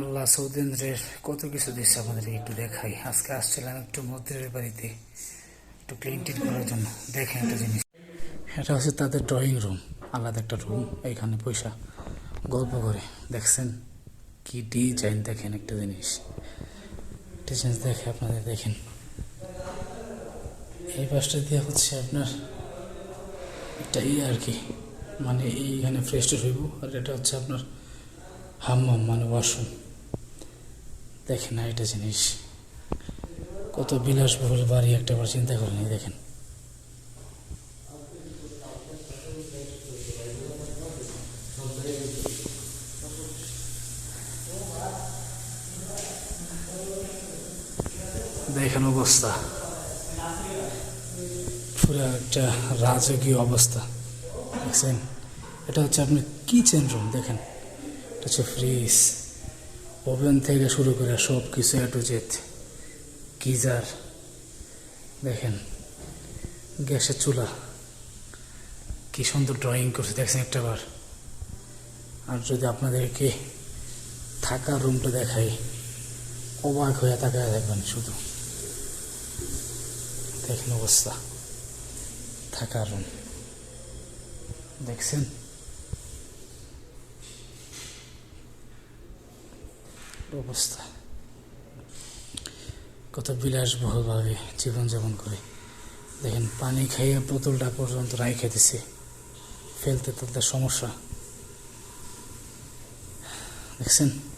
আল্লাহ সৌদেন্দ্রের কত কিছু দিচ্ছে আমাদেরকে একটু দেখাই। আজকে আসছিলাম একটু মন্দিরের বাড়িতে, একটু ক্লিন টিন করার জন্য। দেখেন একটা জিনিস। এটা হচ্ছে তাদের ড্রয়িং রুম আলাদা একটা রুম এইখানে পয়সা গল্প করে। দেখছেন কি ডিজাইন দেখেন একটা জিনিস। জিনিস দেখে আপনাদের দেখেন। এই পাশটা দিয়ে হচ্ছে আপনার একটা ই আর কি। মানে এইখানে ফ্রেশ হইব, আর এটা হচ্ছে আপনার হাম্মাম মানে ওয়াশরুম। দেখেন না এটা জিনিস। কত বিলাসবহুল বাড়ি একটা বার চিন্তা করেন দেখেন। দেখেন অবস্থা। পুরো একটা রাজকীয় অবস্থা। দেখছেন? এটা হচ্ছে আপনার কিচেন রুম দেখেন। এটা হচ্ছে ফ্রিজ? ওভেন থেকে শুরু করে সব কিছু এ টু জেড। গিজার দেখেন, গ্যাসের চুলা। কি সুন্দর ড্রয়িং করছে, দেখছেন একটা বার আর যদি আপনাদেরকে থাকার রুমটা দেখাই, অবাক হয়ে তাকায় দেখবেন শুধু। দেখেন অবস্থা, থাকার রুম দেখছেন? অবস্থা। কত বিলাসবহুলভাবে জীবনযাপন করে। দেখেন, পানি খাইয়ে বোতলটা পর্যন্ত রাই খেতেছে ফেলতে তাদের সমস্যা। দেখছেন?